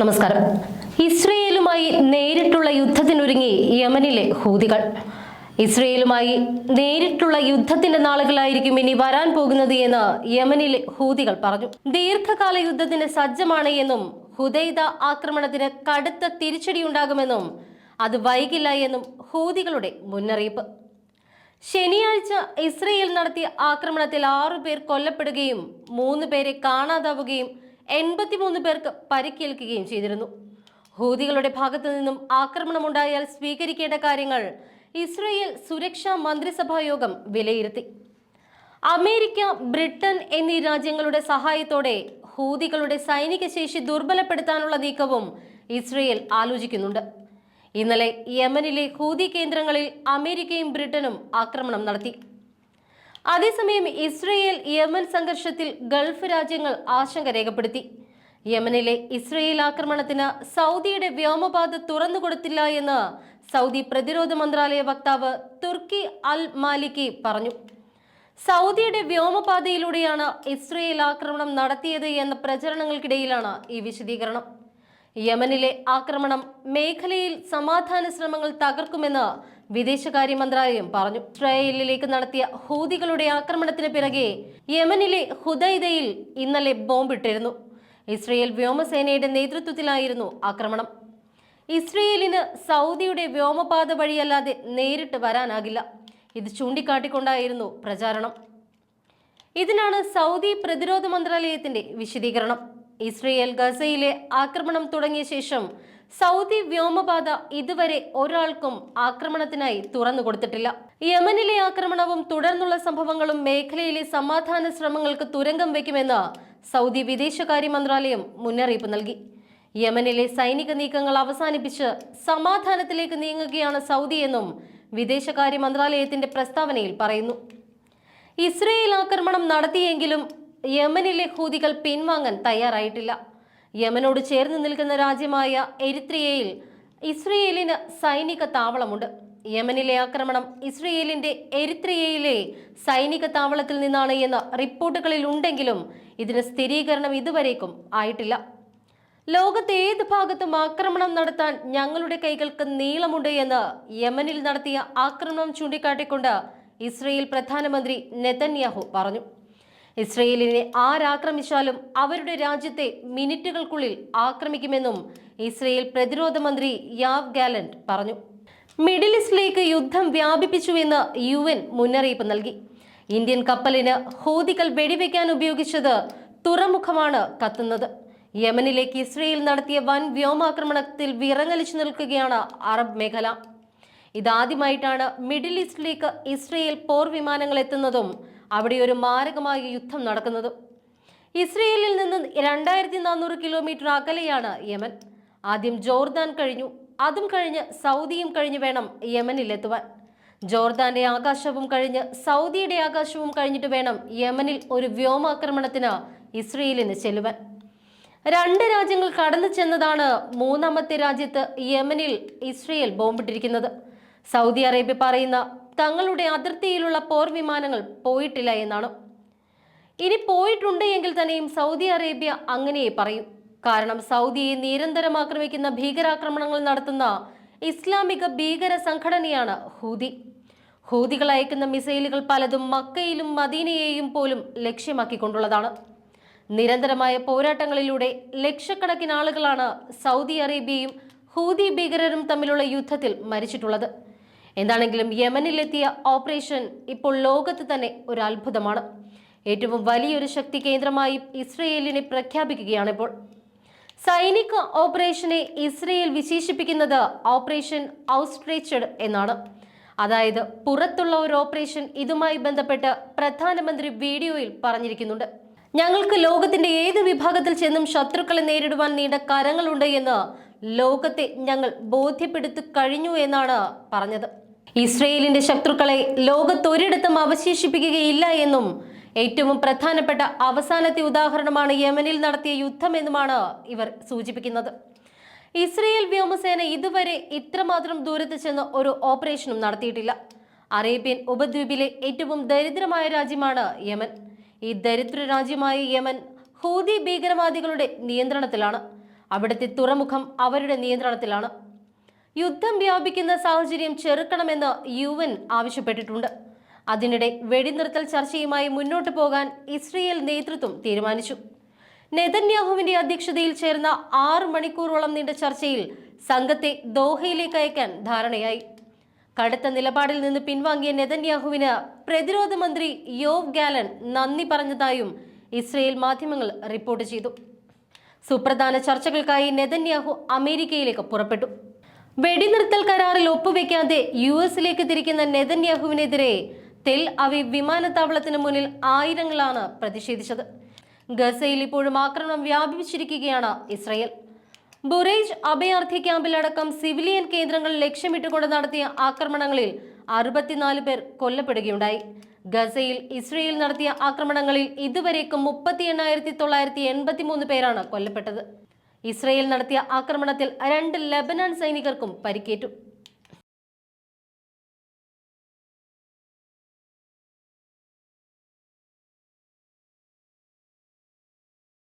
നമസ്കാരം. ഇസ്രയേലുമായി നേരിട്ടുള്ള യുദ്ധത്തിനൊരുങ്ങി യമനിലെ ഹൂതികൾ. ഇസ്രയേലുമായി നേരിട്ടുള്ള യുദ്ധത്തിന്റെ നാളുകളായിരിക്കും ഇനി വരാൻ പോകുന്നത് എന്ന് യമനിലെ ഹൂതികൾ പറഞ്ഞു. ദീർഘകാല യുദ്ധത്തിന് സജ്ജമാണ് എന്നും ഹുദൈദ ആക്രമണത്തിന് കടുത്ത തിരിച്ചടിയുണ്ടാകുമെന്നും അത് വൈകില്ല എന്നും ഹൂതികളുടെ മുന്നറിയിപ്പ്. ശനിയാഴ്ച ഇസ്രയേൽ നടത്തിയ ആക്രമണത്തിൽ ആറു പേർ കൊല്ലപ്പെടുകയും മൂന്ന് പേരെ കാണാതാവുകയും എൺപത്തിമൂന്ന് പേർക്ക് പരിക്കേൽക്കുകയും ചെയ്തിരുന്നു. ഹൂതികളുടെ ഭാഗത്തു നിന്നും ആക്രമണമുണ്ടായാൽ സ്വീകരിക്കേണ്ട കാര്യങ്ങൾ ഇസ്രയേൽ സുരക്ഷാ മന്ത്രിസഭാ യോഗം വിലയിരുത്തി. അമേരിക്ക ബ്രിട്ടൻ എന്നീ രാജ്യങ്ങളുടെ സഹായത്തോടെ ഹൂതികളുടെ സൈനിക ശേഷി ദുർബലപ്പെടുത്താനുള്ള നീക്കവും ഇസ്രയേൽ ആലോചിക്കുന്നുണ്ട്. ഇന്നലെ യമനിലെ ഹൂതി കേന്ദ്രങ്ങളിൽ അമേരിക്കയും ബ്രിട്ടനും ആക്രമണം നടത്തി. അതേസമയം ഇസ്രയേൽ യമൻ സംഘർഷത്തിൽ ഗൾഫ് രാജ്യങ്ങൾ ആശങ്ക രേഖപ്പെടുത്തി. യമനിലെ ഇസ്രയേൽ ആക്രമണത്തിന് സൗദിയുടെ വ്യോമപാത തുറന്നുകൊടുത്തില്ല എന്ന് സൗദി പ്രതിരോധ മന്ത്രാലയ വക്താവ് തുർക്കി അൽ മാലിക്കി പറഞ്ഞു. സൗദിയുടെ വ്യോമപാതയിലൂടെയാണ് ഇസ്രയേൽ ആക്രമണം നടത്തിയത് എന്ന പ്രചരണങ്ങൾക്കിടയിലാണ് ഈ വിശദീകരണം. യമനിലെ ആക്രമണം മേഖലയിൽ സമാധാന ശ്രമങ്ങൾ തകർക്കുമെന്ന് വിദേശകാര്യ മന്ത്രാലയം പറഞ്ഞു ഇസ്രായേലിലേക്ക് നടത്തിയ ഹൂതികളുടെ ആക്രമണത്തിന് പിറകെ യമനിലെ ഹുദൈദയിൽ ഇന്നലെ ബോംബിട്ടിരുന്നു. ഇസ്രയേൽ വ്യോമസേനയുടെ നേതൃത്വത്തിലായിരുന്നു ആക്രമണം. ഇസ്രയേലിന് സൗദിയുടെ വ്യോമപാത വഴിയല്ലാതെ നേരിട്ട് വരാനാകില്ല. ഇത് ചൂണ്ടിക്കാട്ടിക്കൊണ്ടായിരുന്നു പ്രചാരണം. ഇതിനാണ് സൗദി പ്രതിരോധ മന്ത്രാലയത്തിന്റെ വിശദീകരണം. ഇസ്രയേൽ ഗസയിലെ ആക്രമണം തുടങ്ങിയ ശേഷം സൗദി വ്യോമപാത ഇതുവരെ ഒരാൾക്കും ആക്രമണത്തിനായി തുറന്നു കൊടുത്തിട്ടില്ല. യമനിലെ ആക്രമണവും തുടർന്നുള്ള സംഭവങ്ങളും മേഖലയിലെ സമാധാന ശ്രമങ്ങൾക്ക് തുരങ്കം വയ്ക്കുമെന്ന് സൗദി വിദേശകാര്യ മന്ത്രാലയം മുന്നറിയിപ്പ് നൽകി. യമനിലെ സൈനിക നീക്കങ്ങൾ അവസാനിപ്പിച്ച് സമാധാനത്തിലേക്ക് നീങ്ങുകയാണ് സൗദി എന്നും വിദേശകാര്യ മന്ത്രാലയത്തിന്റെ പ്രസ്താവനയിൽ പറയുന്നു. ഇസ്രയേൽ ആക്രമണം നടത്തിയെങ്കിലും യമനിലെ ഹൂതികൾ പിൻവാങ്ങാൻ തയ്യാറായിട്ടില്ല. യമനോട് ചേർന്ന് നിൽക്കുന്ന രാജ്യമായ എരിത്രിയയിൽ ഇസ്രയേലിന് സൈനിക താവളമുണ്ട്. യമനിലെ ആക്രമണം ഇസ്രയേലിന്റെ എരിത്രിയയിലെ സൈനിക താവളത്തിൽ നിന്നാണ് എന്ന റിപ്പോർട്ടുകളിൽ ഉണ്ടെങ്കിലും ഇതിന് സ്ഥിരീകരണം ഇതുവരേക്കും ആയിട്ടില്ല. ലോകത്തെ ഏത് ഭാഗത്തും ആക്രമണം നടത്താൻ ഞങ്ങളുടെ കൈകൾക്ക് നീളമുണ്ട് എന്ന് യമനിൽ നടത്തിയ ആക്രമണം ചൂണ്ടിക്കാട്ടിക്കൊണ്ട് ഇസ്രയേൽ പ്രധാനമന്ത്രി നെതന്യാഹു പറഞ്ഞു. ഇസ്രയേലിനെ ആരാക്രമിച്ചാലും അവരുടെ രാജ്യത്തെ മിനിറ്റുകൾക്കുള്ളിൽ ആക്രമിക്കുമെന്നും ഇസ്രയേൽ പ്രതിരോധ മന്ത്രി യാവ് ഗാലന്റ് പറഞ്ഞു. മിഡിൽ ഈസ്റ്റിലേക്ക് യുദ്ധം വ്യാപിപ്പിച്ചുവെന്ന് യു എൻ മുന്നറിയിപ്പ് നൽകി. ഇന്ത്യൻ കപ്പലിന് ഹൂതികൾ വെടിവെക്കാൻ ഉപയോഗിച്ചത് തുറമുഖമാണ് കത്തുന്നത്. യമനിലേക്ക് ഇസ്രയേൽ നടത്തിയ വൻ വ്യോമാക്രമണത്തിൽ വിറങ്ങലിച്ചു നിൽക്കുകയാണ് അറബ് മേഖല. ഇതാദ്യമായിട്ടാണ് മിഡിൽ ഈസ്റ്റിലേക്ക് ഇസ്രയേൽ പോർ വിമാനങ്ങൾ എത്തുന്നതും അവിടെ ഒരു മാരകമായ യുദ്ധം നടക്കുന്നത്. ഇസ്രയേലിൽ നിന്ന് രണ്ടായിരത്തി നാനൂറ് കിലോമീറ്റർ അകലെയാണ് യമൻ. ആദ്യം ജോർദാൻ കഴിഞ്ഞു. അതും കഴിഞ്ഞ് സൗദിയും കഴിഞ്ഞ് വേണം യമനിൽ എത്തുവാൻ. ജോർദാന്റെ ആകാശവും കഴിഞ്ഞ് സൗദിയുടെ ആകാശവും കഴിഞ്ഞിട്ട് വേണം യമനിൽ ഒരു വ്യോമാക്രമണത്തിന് ഇസ്രയേലിന് ചെല്ലുവാൻ. രണ്ട് രാജ്യങ്ങൾ കടന്നു ചെന്നതാണ് മൂന്നാമത്തെ രാജ്യത്ത് യമനിൽ ഇസ്രയേൽ ബോംബിട്ടിരിക്കുന്നത്. സൗദി അറേബ്യ പറയുന്ന തങ്ങളുടെ അതിർത്തിയിലുള്ള പോർ വിമാനങ്ങൾ പോയിട്ടില്ല എന്നാണ്. ഇനി പോയിട്ടുണ്ട് എങ്കിൽ തന്നെയും സൗദി അറേബ്യ അങ്ങനെയേ പറയും. കാരണം സൗദിയെ നിരന്തരം ആക്രമിക്കുന്ന ഭീകരാക്രമണങ്ങൾ നടത്തുന്ന ഇസ്ലാമിക ഭീകര സംഘടനയാണ് ഹൂതി. ഹൂതികൾ അയക്കുന്ന മിസൈലുകൾ പലതും മക്കയിലും മദീനയെയും പോലും ലക്ഷ്യമാക്കിക്കൊണ്ടുള്ളതാണ്. നിരന്തരമായ പോരാട്ടങ്ങളിലൂടെ ലക്ഷക്കണക്കിന് ആളുകളാണ് സൗദി അറേബ്യയും ഹൂതി ഭീകരരും തമ്മിലുള്ള യുദ്ധത്തിൽ മരിച്ചിട്ടുള്ളത്. എന്താണെങ്കിലും യമനിലെത്തിയ ഓപ്പറേഷൻ ഇപ്പോൾ ലോകത്ത് തന്നെ ഒരു അത്ഭുതമാണ്. ഏറ്റവും വലിയൊരു ശക്തി കേന്ദ്രമായി ഇസ്രയേലിനെ പ്രഖ്യാപിക്കുകയാണിപ്പോൾ സൈനിക ഓപ്പറേഷനെ ഇസ്രയേൽ വിശേഷിപ്പിക്കുന്നത് ഓപ്പറേഷൻ ഔസ്ട്രേച്ചഡ് എന്നാണ്. അതായത് പുറത്തുള്ള ഒരു ഓപ്പറേഷൻ ഇതുമായി ബന്ധപ്പെട്ട് പ്രധാനമന്ത്രി വീഡിയോയിൽ പറഞ്ഞിരിക്കുന്നുണ്ട്. ഞങ്ങൾക്ക് ലോകത്തിന്റെ ഏത് വിഭാഗത്തിൽ ചെന്നും ശത്രുക്കളെ നേരിടുവാൻ നീണ്ട കരങ്ങളുണ്ട് എന്ന് ലോകത്തെ ഞങ്ങൾ ബോധ്യപ്പെടുത്തി കഴിഞ്ഞു എന്നാണ് പറഞ്ഞത്. ഇസ്രയേലിന്റെ ശത്രുക്കളെ ലോകത്തൊരിടത്തും അവശേഷിപ്പിക്കുകയില്ല എന്നും ഏറ്റവും പ്രധാനപ്പെട്ട അവസാനത്തെ ഉദാഹരണമാണ് യമനിൽ നടത്തിയ യുദ്ധമെന്നുമാണ് ഇവർ സൂചിപ്പിക്കുന്നത്. ഇസ്രയേൽ വ്യോമസേന ഇതുവരെ ഇത്രമാത്രം ദൂരത്ത് ചെന്ന് ഒരു ഓപ്പറേഷനും നടത്തിയിട്ടില്ല. അറേബ്യൻ ഉപദ്വീപിലെ ഏറ്റവും ദരിദ്രമായ രാജ്യമാണ് യമൻ. ഈ ദരിദ്ര രാജ്യമായ യമൻ ഹൂതി ഭീകരവാദികളുടെ നിയന്ത്രണത്തിലാണ്. അവിടുത്തെ തുറമുഖം അവരുടെ നിയന്ത്രണത്തിലാണ്. യുദ്ധം വ്യാപിക്കുന്ന സാഹചര്യം ചെറുക്കണമെന്ന് യു എൻ ആവശ്യപ്പെട്ടിട്ടുണ്ട്. അതിനിടെ വെടിനിർത്തൽ ചർച്ചയുമായി മുന്നോട്ട് പോകാൻ ഇസ്രയേൽ നേതൃത്വം തീരുമാനിച്ചു. നെതന്യാഹുവിന്റെ അധ്യക്ഷതയിൽ ചേർന്ന ആറ് മണിക്കൂറോളം നീണ്ട ചർച്ചയിൽ സംഘത്തെ ദോഹയിലേക്ക് അയക്കാൻ ധാരണയായി. കടുത്ത നിലപാടിൽ നിന്ന് പിൻവാങ്ങിയ നെതന്യാഹുവിന് പ്രതിരോധ മന്ത്രി യോവ് ഗാലൻ നന്ദി പറഞ്ഞതായും ഇസ്രയേൽ മാധ്യമങ്ങൾ റിപ്പോർട്ട് ചെയ്തു. സുപ്രധാന ചർച്ചകൾക്കായി നെതന്യാഹു അമേരിക്കയിലേക്ക് പുറപ്പെട്ടു. വെടിനിർത്തൽ കരാറിൽ ഒപ്പുവെക്കാതെ യു എസിലേക്ക് തിരിക്കുന്ന നെതന്യാഹുവിനെതിരെ തെൽ അവീവ് വിമാനത്താവളത്തിന് മുന്നിൽ ആയിരങ്ങളാണ് പ്രതിഷേധിച്ചത്. ഗസയിൽ ഇപ്പോഴും ആക്രമണം വ്യാപിച്ചിരിക്കുകയാണ് ഇസ്രയേൽ. ബുറേജ് അഭയാർത്ഥി ക്യാമ്പിലടക്കം സിവിലിയൻ കേന്ദ്രങ്ങൾ ലക്ഷ്യമിട്ടുകൊണ്ട് നടത്തിയ ആക്രമണങ്ങളിൽ അറുപത്തിനാല് പേർ കൊല്ലപ്പെടുകയുണ്ടായി. ഗസയിൽ ഇസ്രയേൽ നടത്തിയ ആക്രമണങ്ങളിൽ ഇതുവരേക്കും മുപ്പത്തി എണ്ണായിരത്തി തൊള്ളായിരത്തി എൺപത്തി മൂന്ന് പേരാണ് കൊല്ലപ്പെട്ടത്. ഇസ്രയേൽ നടത്തിയ ആക്രമണത്തിൽ രണ്ട് ലബനാൻ സൈനികർക്കും പരിക്കേറ്റു.